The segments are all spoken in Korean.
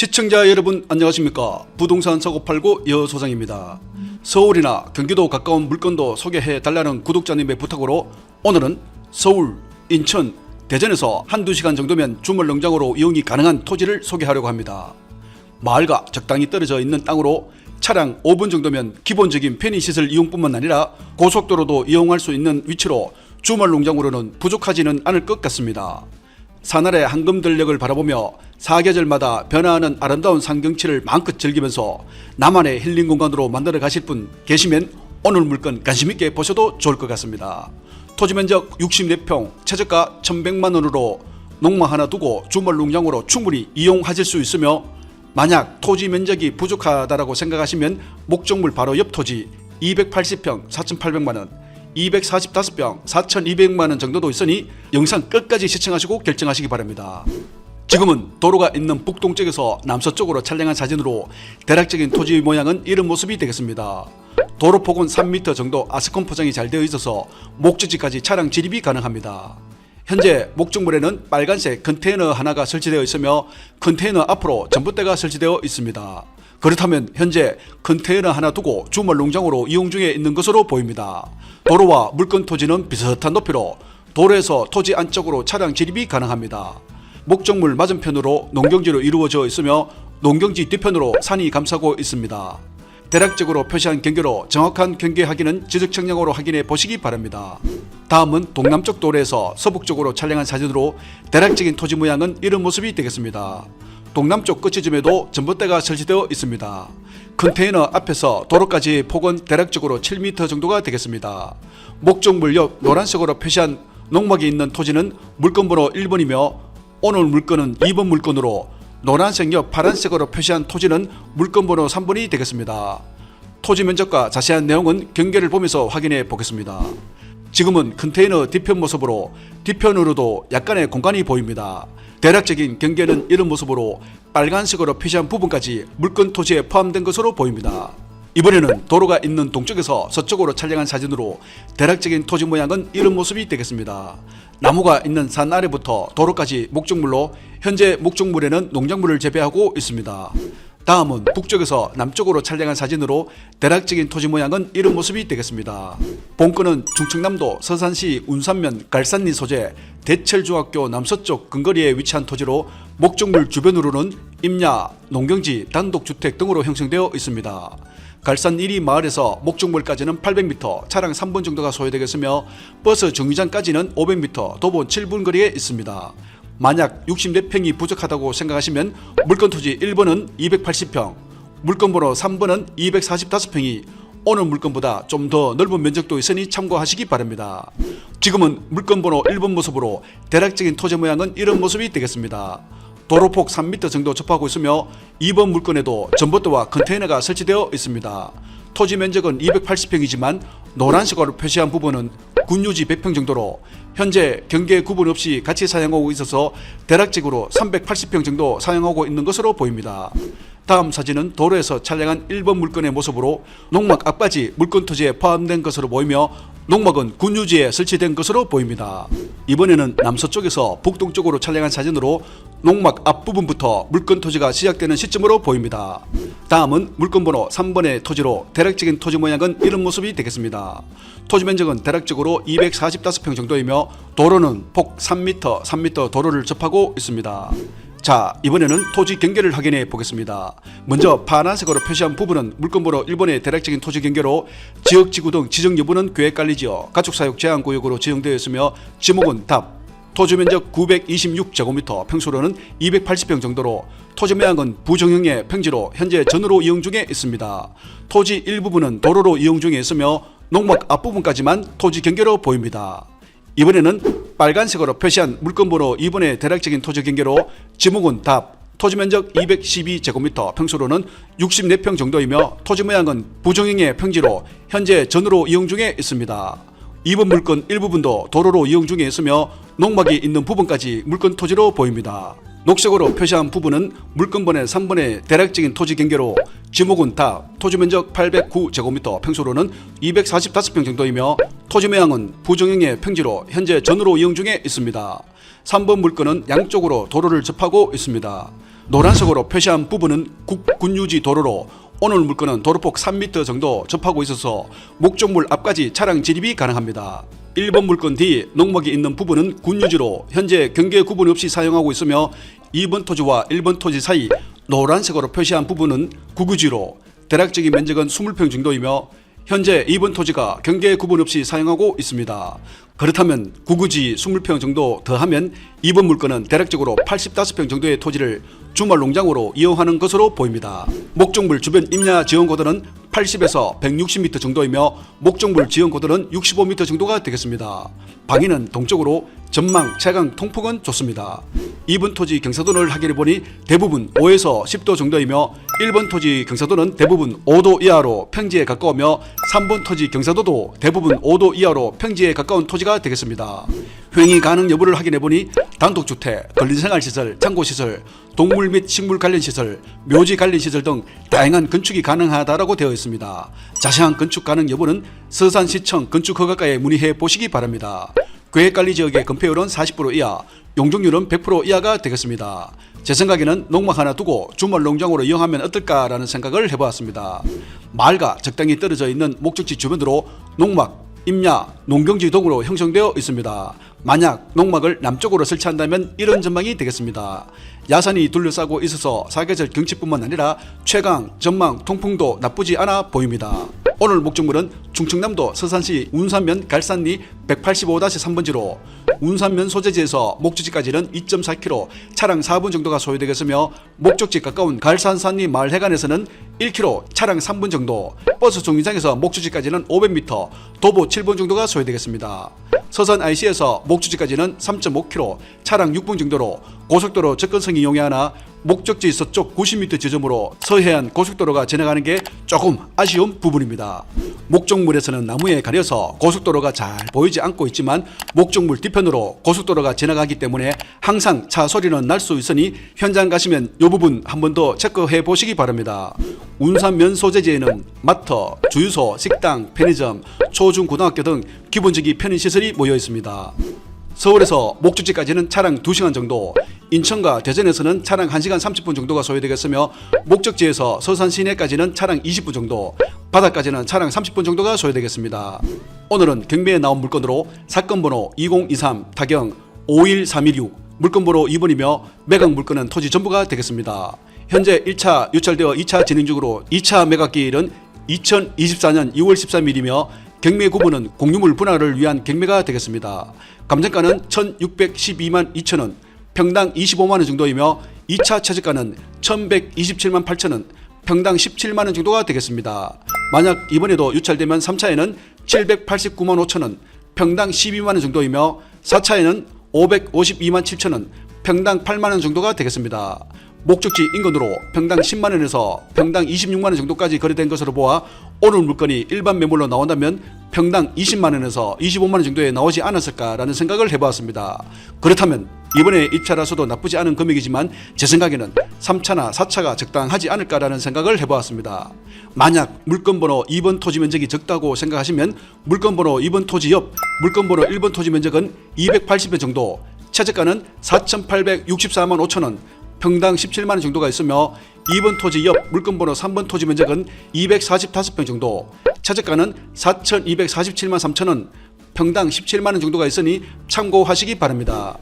시청자 여러분 안녕하십니까? 부동산 사고 팔고 여소장입니다. 서울이나 경기도 가까운 물건도 소개해 달라는 구독자님의 부탁으로 오늘은 서울, 인천, 대전에서 한두 시간 정도면 주말 농장으로 이용이 가능한 토지를 소개하려고 합니다. 마을과 적당히 떨어져 있는 땅으로 차량 5분 정도면 기본적인 편의시설 이용뿐만 아니라 고속도로도 이용할 수 있는 위치로 주말 농장으로는 부족하지는 않을 것 같습니다. 산아래 황금 들녘을 바라보며 사계절마다 변화하는 아름다운 산경치를 마음껏 즐기면서 나만의 힐링 공간으로 만들어 가실 분 계시면 오늘 물건 관심 있게 보셔도 좋을 것 같습니다. 토지 면적 64평, 최저가 1100만 원으로 농마 하나 두고 주말 농장으로 충분히 이용하실 수 있으며 만약 토지 면적이 부족하다라고 생각하시면 목적물 바로 옆 토지 280평 4,800만 원, 245평 4,200만 원 정도도 있으니 영상 끝까지 시청하시고 결정하시기 바랍니다. 지금은 도로가 있는 북동쪽에서 남서쪽으로 촬영한 사진으로 대략적인 토지 모양은 이런 모습이 되겠습니다. 도로 폭은 3m 정도 아스콘 포장이 잘 되어 있어서 목적지까지 차량 진입이 가능합니다. 현재 목적물에는 빨간색 컨테이너 하나가 설치되어 있으며 컨테이너 앞으로 전봇대가 설치되어 있습니다. 그렇다면 현재 컨테이너 하나 두고 주말 농장으로 이용 중에 있는 것으로 보입니다. 도로와 물건 토지는 비슷한 높이로 도로에서 토지 안쪽으로 차량 진입이 가능합니다. 목적물 맞은편으로 농경지로 이루어져 있으며 농경지 뒤편으로 산이 감싸고 있습니다. 대략적으로 표시한 경계로 정확한 경계 확인은 지적 측량으로 확인해 보시기 바랍니다. 다음은 동남쪽 도로에서 서북쪽으로 촬영한 사진으로 대략적인 토지 모양은 이런 모습이 되겠습니다. 동남쪽 끝지점에도 전봇대가 설치되어 있습니다. 컨테이너 앞에서 도로까지 폭은 대략적으로 7m 정도가 되겠습니다. 목적물 옆 노란색으로 표시한 농막이 있는 토지는 물건번호 1번이며 오늘 물건은 2번 물건으로 노란색 옆 파란색으로 표시한 토지는 물건번호 3번이 되겠습니다. 토지 면적과 자세한 내용은 경계를 보면서 확인해 보겠습니다. 지금은 컨테이너 뒤편 모습으로 뒤편으로도 약간의 공간이 보입니다. 대략적인 경계는 이런 모습으로 빨간색으로 표시한 부분까지 물건 토지에 포함된 것으로 보입니다. 이번에는 도로가 있는 동쪽에서 서쪽으로 촬영한 사진으로 대략적인 토지 모양은 이런 모습이 되겠습니다. 나무가 있는 산 아래부터 도로까지 목적물로 현재 목적물에는 농작물을 재배하고 있습니다. 다음은 북쪽에서 남쪽으로 촬영한 사진으로 대략적인 토지 모양은 이런 모습이 되겠습니다. 본건은 충청남도 서산시 운산면 갈산리 소재 대철중학교 남서쪽 근거리에 위치한 토지로 목적물 주변으로는 임야, 농경지, 단독주택 등으로 형성되어 있습니다. 갈산 1위 마을에서 목적물까지는 800m, 차량 3분 정도가 소요되겠으며 버스 정류장까지는 500m, 도보 7분 거리에 있습니다. 만약 64평이 부족하다고 생각하시면 물건 토지 1번은 280평, 물건 번호 3번은 245평이 오늘 물건보다 좀 더 넓은 면적도 있으니 참고하시기 바랍니다. 지금은 물건 번호 1번 모습으로 대략적인 토지 모양은 이런 모습이 되겠습니다. 도로폭 3m 정도 접하고 있으며 2번 물건에도 전봇대와 컨테이너가 설치되어 있습니다. 토지 면적은 280평이지만 노란색으로 표시한 부분은 군유지 100평 정도로 현재 경계 구분 없이 같이 사용하고 있어서 대략적으로 380평 정도 사용하고 있는 것으로 보입니다. 다음 사진은 도로에서 촬영한 1번 물건의 모습으로 농막 앞까지 물건 토지에 포함된 것으로 보이며 농막은 군유지에 설치된 것으로 보입니다. 이번에는 남서쪽에서 북동쪽으로 촬영한 사진으로 농막 앞부분부터 물건 토지가 시작되는 시점으로 보입니다. 다음은 물건 번호 3번의 토지로 대략적인 토지 모양은 이런 모습이 되겠습니다. 토지 면적은 대략적으로 245평 정도이며 도로는 폭 3m, 3m 도로를 접하고 있습니다. 자 이번에는 토지 경계를 확인해 보겠습니다. 먼저 파란색으로 표시한 부분은 물건번호 1번의 대략적인 토지 경계로 지역 지구 등 지정 여부는 계획 관리 지역 가축 사육 제한 구역으로 지정되어 있으며 지목은 답 토지 면적 926제곱미터 평수로는 280평 정도로 토지 모양은 부정형의 평지로 현재 전으로 이용 중에 있습니다. 토지 일부분은 도로로 이용 중에 있으며 농막 앞부분까지만 토지 경계로 보입니다. 이번에는 빨간색으로 표시한 물건번호 2번의 대략적인 토지 경계로 지목은 답 토지 면적 212제곱미터 평수로는 64평 정도이며 토지 모양은 부정형의 평지로 현재 전으로 이용 중에 있습니다. 2번 물건 일부분도 도로로 이용 중에 있으며 농막이 있는 부분까지 물건 토지로 보입니다. 녹색으로 표시한 부분은 물건번의 3번의 대략적인 토지 경계로 지목은 다 토지 면적 809제곱미터 평수로는 245평 정도이며 토지 모양은 부정형의 평지로 현재 전으로 이용 중에 있습니다. 3번 물건은 양쪽으로 도로를 접하고 있습니다. 노란색으로 표시한 부분은 국군유지 도로로 오늘 물건은 도로폭 3m 정도 접하고 있어서 목적물 앞까지 차량 진입이 가능합니다. 1번 물건 뒤 농막이 있는 부분은 군유지로 현재 경계 구분 없이 사용하고 있으며 2번 토지와 1번 토지 사이 노란색으로 표시한 부분은 구구지로 대략적인 면적은 20평 정도이며 현재 2번 토지가 경계 구분 없이 사용하고 있습니다. 그렇다면 구구지 20평 정도 더하면 2번 물건은 대략적으로 85평 정도의 토지를 주말 농장으로 이용하는 것으로 보입니다. 목적물 주변 임야 지원 고도는 80에서 160m 정도이며 목적물 지원 고도는 65m 정도가 되겠습니다. 방위는 동쪽으로 전망, 채강, 통풍은 좋습니다. 2번 토지 경사도를 확인해 보니 대부분 5에서 10도 정도이며 1번 토지 경사도는 대부분 5도 이하로 평지에 가까우며 3번 토지 경사도도 대부분 5도 이하로 평지에 가까운 토지가 되겠습니다. 횡의 가능 여부를 확인해 보니 단독주택, 근린생활시설, 창고시설, 동물 및 식물 관련 시설, 묘지 관련 시설 등 다양한 건축이 가능하다라고 되어 있습니다. 자세한 건축 가능 여부는 서산시청 건축허가과에 문의해 보시기 바랍니다. 계획관리 지역의 건폐율은 40% 이하, 용적률은 100% 이하가 되겠습니다. 제 생각에는 농막 하나 두고 주말 농장으로 이용하면 어떨까라는 생각을 해보았습니다. 마을과 적당히 떨어져 있는 목적지 주변으로 농막, 임야, 농경지 동으로 형성되어 있습니다. 만약 농막을 남쪽으로 설치한다면 이런 전망이 되겠습니다. 야산이 둘러싸고 있어서 사계절 경치뿐만 아니라 최강, 전망, 통풍도 나쁘지 않아 보입니다. 오늘 목적물은 충청남도 서산시 운산면 갈산리 185-3번지로 운산면 소재지에서 목적지까지는 2.4km, 차량 4분 정도가 소요되겠으며 목적지 가까운 갈산산리 마을 해관에서는 1km, 차량 3분 정도, 버스 정류장에서 목적지까지는 500m, 도보 7분 정도가 소요되겠습니다. 서산 IC에서 목적지까지는 3.5km, 차량 6분 정도로 고속도로 접근성이 용이하나 목적지 서쪽 90m 지점으로 서해안 고속도로가 지나가는 게 조금 아쉬운 부분입니다. 목적물에서는 나무에 가려서 고속도로가 잘 보이지 않고 있지만 목적물 뒤편으로 고속도로가 지나가기 때문에 항상 차 소리는 날 수 있으니 현장 가시면 이 부분 한 번 더 체크해 보시기 바랍니다. 운산 면 소재지에는 마트, 주유소, 식당, 편의점, 초중고등학교 등 기본적인 편의시설이 모여 있습니다. 서울에서 목적지까지는 차량 2시간 정도, 인천과 대전에서는 차량 1시간 30분 정도가 소요되겠으며 목적지에서 서산 시내까지는 차량 20분 정도, 바다까지는 차량 30분 정도가 소요되겠습니다. 오늘은 경매에 나온 물건으로 사건 번호 2023 타경 51316 물건 번호 2번이며 매각 물건은 토지 전부가 되겠습니다. 현재 1차 유찰되어 2차 진행 중으로 2차 매각기일은 2024년 2월 13일이며 경매 구분은 공유물 분할을 위한 경매가 되겠습니다. 감정가는 1,612만 2천원, 평당 25만 원 정도이며 2차 최저가는 1,127만 8천 원, 평당 17만 원 정도가 되겠습니다. 만약 이번에도 유찰되면 3차에는 789만 5천 원, 평당 12만 원 정도이며 4차에는 552만 7천 원, 평당 8만 원 정도가 되겠습니다. 목적지 인근으로 평당 10만 원에서 평당 26만 원 정도까지 거래된 것으로 보아 오늘 물건이 일반 매물로 나온다면 평당 20만 원에서 25만 원 정도에 나오지 않았을까라는 생각을 해보았습니다. 그렇다면 이번에 입찰라서도 나쁘지 않은 금액이지만 제 생각에는 3차나 4차가 적당하지 않을까라는 생각을 해보았습니다. 만약 물건 번호 2번 토지 면적이 적다고 생각하시면 물건 번호 2번 토지 옆 물건 번호 1번 토지 면적은 280여 정도 최저가는 4,864만 5천 원 평당 17만 원 정도가 있으며 2번 토지 옆 물건번호 3번 토지 면적은 245평 정도, 최저가는 4,247만 3천 원, 평당 17만 원 정도가 있으니 참고하시기 바랍니다.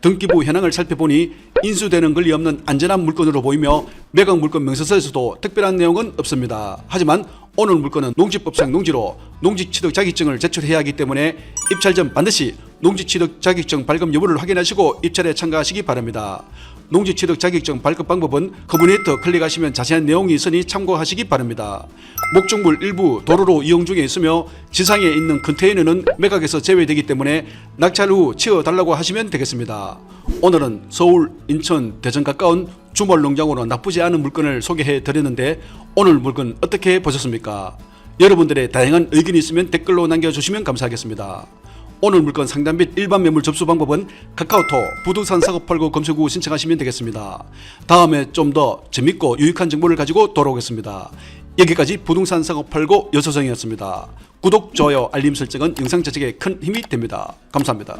등기부 현황을 살펴보니 인수되는 권리 없는 안전한 물건으로 보이며 매각 물건 명세서에서도 특별한 내용은 없습니다. 하지만 오늘 물건은 농지법상 농지로 농지 취득 자격증을 제출해야 하기 때문에 입찰 전 반드시 농지 취득 자격증 발급 여부를 확인하시고 입찰에 참가하시기 바랍니다. 농지 취득 자격증 발급 방법은 커뮤니티 클릭하시면 자세한 내용이 있으니 참고하시기 바랍니다. 목적물 일부 도로로 이용 중에 있으며 지상에 있는 컨테이너는 매각에서 제외되기 때문에 낙찰 후 치워달라고 하시면 되겠습니다. 오늘은 서울, 인천, 대전 가까운 주말 농장으로 나쁘지 않은 물건을 소개해 드렸는데 오늘 물건 어떻게 보셨습니까? 여러분들의 다양한 의견이 있으면 댓글로 남겨주시면 감사하겠습니다. 오늘 물건 상담 및 일반 매물 접수 방법은 카카오톡 부동산 사고 팔고 검색 후 신청하시면 되겠습니다. 다음에 좀 더 재밌고 유익한 정보를 가지고 돌아오겠습니다. 여기까지 부동산 사고 팔고 여서정이었습니다. 구독, 좋아요, 알림 설정은 영상 제작에 큰 힘이 됩니다. 감사합니다.